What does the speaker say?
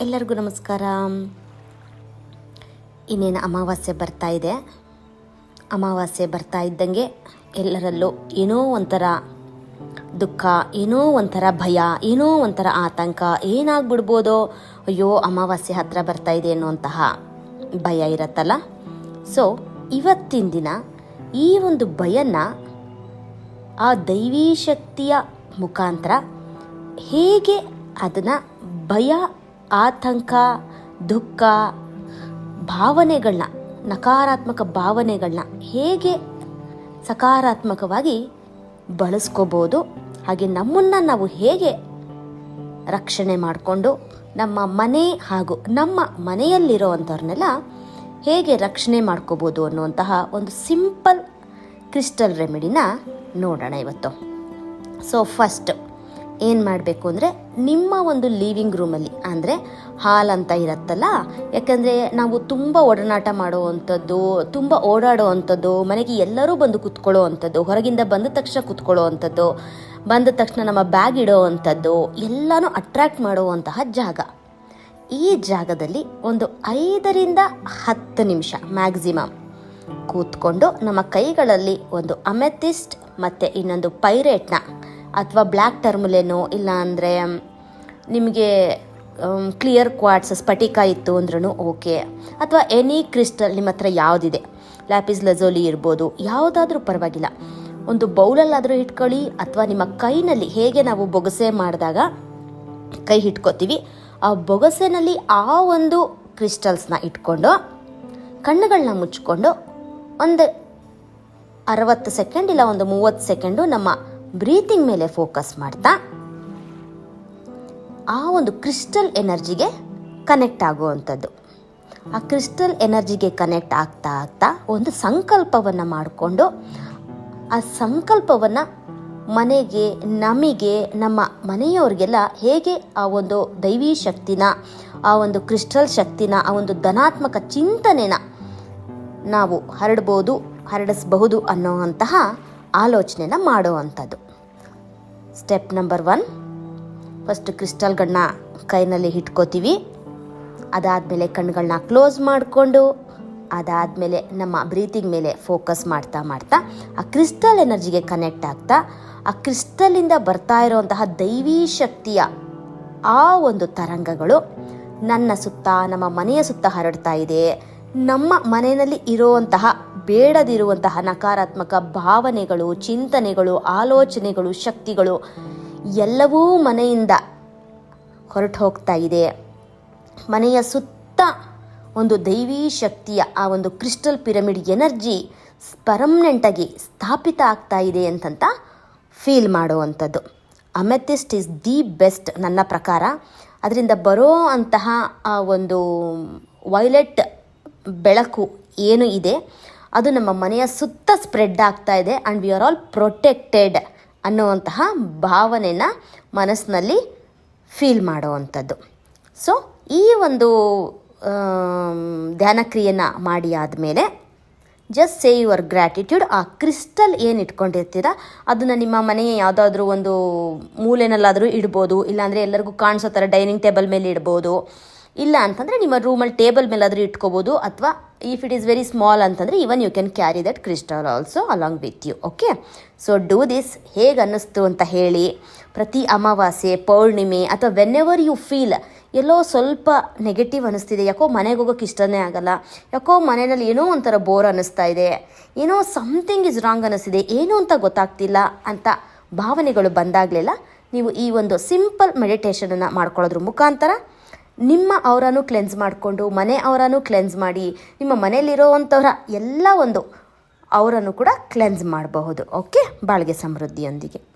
ಎಲ್ಲರಿಗೂ ನಮಸ್ಕಾರ. ಇನ್ನೇನು ಅಮಾವಾಸ್ಯೆ ಬರ್ತಾ ಇದೆ. ಅಮಾವಾಸ್ಯೆ ಬರ್ತಾ ಇದ್ದಂಗೆ ಎಲ್ಲರಲ್ಲೂ ಏನೋ ಒಂಥರ ದುಃಖ, ಏನೋ ಒಂಥರ ಭಯ, ಏನೋ ಒಂಥರ ಆತಂಕ ಏನಾಗ್ಬಿಡ್ಬೋದೋ, ಅಯ್ಯೋ, ಅಮಾವಾಸ್ಯೆ ಹತ್ರ ಬರ್ತಾ ಇದೆ ಅನ್ನುವಂತಹ ಭಯ ಇರತ್ತಲ್ಲ? ಸೊ ಇವತ್ತಿನ ದಿನ ಈ ಒಂದು ಭಯನ ಆ ದೈವೀ ಶಕ್ತಿಯ ಮುಖಾಂತರ ಹೇಗೆ ಅದನ್ನು ಭಯ ಆತಂಕ, ದುಃಖ, ಭಾವನೆಗಳನ್ನ, ನಕಾರಾತ್ಮಕ ಭಾವನೆಗಳನ್ನ ಹೇಗೆ ಸಕಾರಾತ್ಮಕವಾಗಿ ಬಳಸ್ಕೋಬೋದು, ಹಾಗೆ ನಮ್ಮನ್ನು ನಾವು ಹೇಗೆ ರಕ್ಷಣೆ ಮಾಡಿಕೊಂಡು ನಮ್ಮ ಮನೆ ಹಾಗೂ ನಮ್ಮ ಮನೆಯಲ್ಲಿರೋವಂಥವ್ರನ್ನೆಲ್ಲ ಹೇಗೆ ರಕ್ಷಣೆ ಮಾಡ್ಕೋಬೋದು ಅನ್ನುವಂತಹ ಒಂದು ಸಿಂಪಲ್ ಕ್ರಿಸ್ಟಲ್ ರೆಮಿಡಿನ ನೋಡೋಣ ಇವತ್ತು. ಸೊ ಫಸ್ಟ್ ಏನು ಮಾಡಬೇಕು ಅಂದರೆ ನಿಮ್ಮ ಒಂದು ಲಿವಿಂಗ್ ರೂಮಲ್ಲಿ ಅಂದರೆ ಹಾಲ್ ಅಂತ ಇರುತ್ತಲ್ಲ, ಯಾಕಂದರೆ ನಾವು ತುಂಬ ಒಡನಾಟ ಮಾಡುವಂಥದ್ದು, ತುಂಬ ಓಡಾಡೋ ಅಂಥದ್ದು ಮನೆಗೆ ಎಲ್ಲರೂ ಬಂದು ಕುತ್ಕೊಳ್ಳೋ ಅಂಥದ್ದು ಹೊರಗಿಂದ ಬಂದ ತಕ್ಷಣ ಕುತ್ಕೊಳ್ಳೋ ಅಂಥದ್ದು ಬಂದ ತಕ್ಷಣ ನಮ್ಮ ಬ್ಯಾಗ್ ಇಡೋ ಅಂಥದ್ದು ಎಲ್ಲನೂ ಅಟ್ರ್ಯಾಕ್ಟ್ ಮಾಡುವಂತಹ ಜಾಗ. ಈ ಜಾಗದಲ್ಲಿ ಒಂದು ಐದರಿಂದ ಹತ್ತು ನಿಮಿಷ ಮ್ಯಾಕ್ಸಿಮಮ್ ಕೂತ್ಕೊಂಡು ನಮ್ಮ ಕೈಗಳಲ್ಲಿ ಒಂದು ಅಮೆಥಿಸ್ಟ್ ಮತ್ತು ಇನ್ನೊಂದು ಪೈರೇಟ್ನ ಅಥವಾ ಬ್ಲ್ಯಾಕ್ ಟರ್ಮುಲೇನೋ, ಇಲ್ಲ ಅಂದರೆ ನಿಮಗೆ ಕ್ಲಿಯರ್ ಕ್ವಾಟ್ಸ್ ಸ್ಫಟಿಕ ಇತ್ತು ಅಂದ್ರೂ ಓಕೆ ಅಥವಾ ಎನಿ ಕ್ರಿಸ್ಟಲ್ ನಿಮ್ಮ ಹತ್ರ ಯಾವುದಿದೆ ಲ್ಯಾಪಿಸ್ ಲಜೋಲಿ ಇರ್ಬೋದು, ಯಾವುದಾದ್ರೂ ಪರವಾಗಿಲ್ಲ. ಒಂದು ಬೌಲಲ್ಲಾದರೂ ಇಟ್ಕೊಳ್ಳಿ, ಅಥವಾ ನಿಮ್ಮ ಕೈನಲ್ಲಿ ಹೇಗೆ ನಾವು ಬೊಗಸೆ ಮಾಡಿದಾಗ ಕೈ ಇಟ್ಕೋತೀವಿ ಆ ಬೊಗಸೆನಲ್ಲಿ ಆ ಒಂದು ಕ್ರಿಸ್ಟಲ್ಸ್ನ ಇಟ್ಕೊಂಡು ಕಣ್ಣುಗಳನ್ನ ಮುಚ್ಕೊಂಡು, ಒಂದು ಅರವತ್ತು ಸೆಕೆಂಡ್ ಇಲ್ಲ ಒಂದು ಮೂವತ್ತು ಸೆಕೆಂಡು ನಮ್ಮ ಬ್ರೀತಿಂಗ್ ಮೇಲೆ ಫೋಕಸ್ ಮಾಡ್ತಾ ಆ ಒಂದು ಕ್ರಿಸ್ಟಲ್ ಎನರ್ಜಿಗೆ ಕನೆಕ್ಟ್ ಆಗುವಂಥದ್ದು. ಆ ಕ್ರಿಸ್ಟಲ್ ಎನರ್ಜಿಗೆ ಕನೆಕ್ಟ್ ಆಗ್ತಾ ಆಗ್ತಾ ಒಂದು ಸಂಕಲ್ಪವನ್ನು ಮಾಡಿಕೊಂಡು ಆ ಸಂಕಲ್ಪವನ್ನು ಮನೆಗೆ, ನಮಗೆ, ನಮ್ಮ ಮನೆಯವ್ರಿಗೆಲ್ಲ ಹೇಗೆ ಆ ಒಂದು ದೈವಿ ಶಕ್ತಿನ, ಆ ಒಂದು ಕ್ರಿಸ್ಟಲ್ ಶಕ್ತಿನ, ಆ ಒಂದು ಧನಾತ್ಮಕ ಚಿಂತನೆನ ನಾವು ಹರಡ್ಬೋದು, ಹರಡಿಸಬಹುದು ಅನ್ನೋವಂತಹ ಆಲೋಚನೆನ ಮಾಡುವಂಥದ್ದು. ಸ್ಟೆಪ್ ನಂಬರ್ ಒನ್ ಫಸ್ಟ್ ಕ್ರಿಸ್ಟಲ್ಗಳನ್ನ ಕೈನಲ್ಲಿ ಇಟ್ಕೋತೀವಿ ಅದಾದಮೇಲೆ ಕಣ್ಗಳನ್ನ ಕ್ಲೋಸ್ ಮಾಡಿಕೊಂಡು, ಅದಾದಮೇಲೆ ನಮ್ಮ ಬ್ರೀತಿಂಗ್ ಮೇಲೆ ಫೋಕಸ್ ಮಾಡ್ತಾ ಮಾಡ್ತಾ, ಆ ಕ್ರಿಸ್ಟಲ್ ಎನರ್ಜಿಗೆ ಕನೆಕ್ಟ್ ಆಗ್ತಾ, ಆ ಕ್ರಿಸ್ಟಲಿಂದ ಬರ್ತಾ ಇರುವಂತಹ ದೈವೀ ಶಕ್ತಿಯ ಆ ಒಂದು ತರಂಗಗಳು ನನ್ನ ಸುತ್ತ, ನಮ್ಮ ಮನೆಯ ಸುತ್ತ ಹರಡ್ತಾ ಇದೆ. ನಮ್ಮ ಮನೆಯಲ್ಲಿ ಇರುವಂತಹ ಬೇಡದಿರುವಂತಹ ನಕಾರಾತ್ಮಕ ಭಾವನೆಗಳು, ಚಿಂತನೆಗಳು, ಆಲೋಚನೆಗಳು, ಶಕ್ತಿಗಳು ಎಲ್ಲವೂ ಮನೆಯಿಂದ ಹೊರಟು ಹೋಗ್ತಾ ಇದೆ. ಮನೆಯ ಸುತ್ತ ಒಂದು ದೈವಿ ಶಕ್ತಿಯ ಆ ಒಂದು ಕ್ರಿಸ್ಟಲ್ ಪಿರಮಿಡ್ ಎನರ್ಜಿ ಪರ್ಮನೆಂಟಾಗಿ ಸ್ಥಾಪಿತ ಆಗ್ತಾ ಇದೆ ಅಂತಂತ ಫೀಲ್ ಮಾಡುವಂಥದ್ದು. ಅಮೆಥಿಸ್ಟ್ ಇಸ್ ದಿ ಬೆಸ್ಟ್ ನನ್ನ ಪ್ರಕಾರ. ಅದರಿಂದ ಬರೋ ಅಂತಹ ಆ ಒಂದು ವೈಲೆಟ್ ಬೆಳಕು ಏನು ಇದೆ? ಅದು ನಮ್ಮ ಮನೆಯ ಸುತ್ತ ಸ್ಪ್ರೆಡ್ ಆಗ್ತಾ ಇದೆ and we are all protected ಅನ್ನುವಂತಹ ಭಾವನೆನ ಮನಸ್ಸಿನಲ್ಲಿ ಫೀಲ್ ಮಾಡುವಂಥದ್ದು. ಸೊ ಈ ಒಂದು ಧ್ಯಾನ ಮಾಡಿ ಆದಮೇಲೆ ಜಸ್ಟ್ ಸೇ ಯುವರ್ ಗ್ರ್ಯಾಟಿಟ್ಯೂಡ್ ಆ ಕ್ರಿಸ್ಟಲ್ ಏನು ಇಟ್ಕೊಂಡಿರ್ತೀರ? ಅದನ್ನು ನಿಮ್ಮ ಮನೆಯ ಯಾವುದಾದ್ರೂ ಒಂದು ಮೂಲೆನಲ್ಲಾದರೂ ಇಡ್ಬೋದು, ಇಲ್ಲಾಂದರೆ ಎಲ್ಲರಿಗೂ ಕಾಣಿಸೋ ಥರ ಡೈನಿಂಗ್ ಟೇಬಲ್ ಮೇಲೆ ಇಡ್ಬೋದು. ಇಲ್ಲ ಅಂತಂದರೆ ನಿಮ್ಮ ರೂಮಲ್ಲಿ ಟೇಬಲ್ ಮೇಲಾದರೂ ಇಟ್ಕೋಬೋದು ಅಥವಾ if it is very small ಅಂತಂದರೆ even you can carry that crystal also along with you okay so do this ಹೇಗೆ ಅನ್ನಿಸ್ತು ಅಂತ ಹೇಳಿ ಪ್ರತಿ ಅಮಾವಾಸ್ಯೆ, ಪೌರ್ಣಿಮೆ ಅಥವಾ ವೆನ್ ಎವರ್ ಯು ಫೀಲ್ ಎಲ್ಲೋ ಸ್ವಲ್ಪ ನೆಗೆಟಿವ್ ಅನ್ನಿಸ್ತಿದೆ, ಯಾಕೋ ಮನೆಗೆ ಹೋಗೋಕೆ ಇಷ್ಟನೇ ಆಗಲ್ಲ, ಯಾಕೋ ಮನೆಯಲ್ಲಿ ಏನೋ ಒಂಥರ ಬೋರ್ ಅನ್ನಿಸ್ತಾ ಇದೆ, ಏನೋ ಸಮಥಿಂಗ್ ಇಸ್ ರಾಂಗ್ ಅನ್ನಿಸ್ತಿದೆ, ಏನು ಅಂತ ಗೊತ್ತಾಗ್ತಿಲ್ಲ ಅಂತ ಭಾವನೆಗಳು ಬಂದಾಗಲೆಲ್ಲ ನೀವು ಈ ಒಂದು ಸಿಂಪಲ್ ಮೆಡಿಟೇಷನನ್ನು ಮಾಡ್ಕೊಳ್ಳೋದ್ರ ಮುಖಾಂತರ ನಿಮ್ಮ ಅವರನ್ನು ಕ್ಲೆನ್ಸ್ ಮಾಡಿಕೊಂಡು, ಮನೆ ಅವರನ್ನು ಕ್ಲೆನ್ಸ್ ಮಾಡಿ, ನಿಮ್ಮ ಮನೆಯಲ್ಲಿರೋವಂಥವ್ರ ಎಲ್ಲ ಒಂದು ಅವರನ್ನು ಕೂಡ ಕ್ಲೆನ್ಸ್ ಮಾಡಬಹುದು. ಓಕೆ ಬಾಳಿಗೆ ಸಮೃದ್ಧಿಯೊಂದಿಗೆ.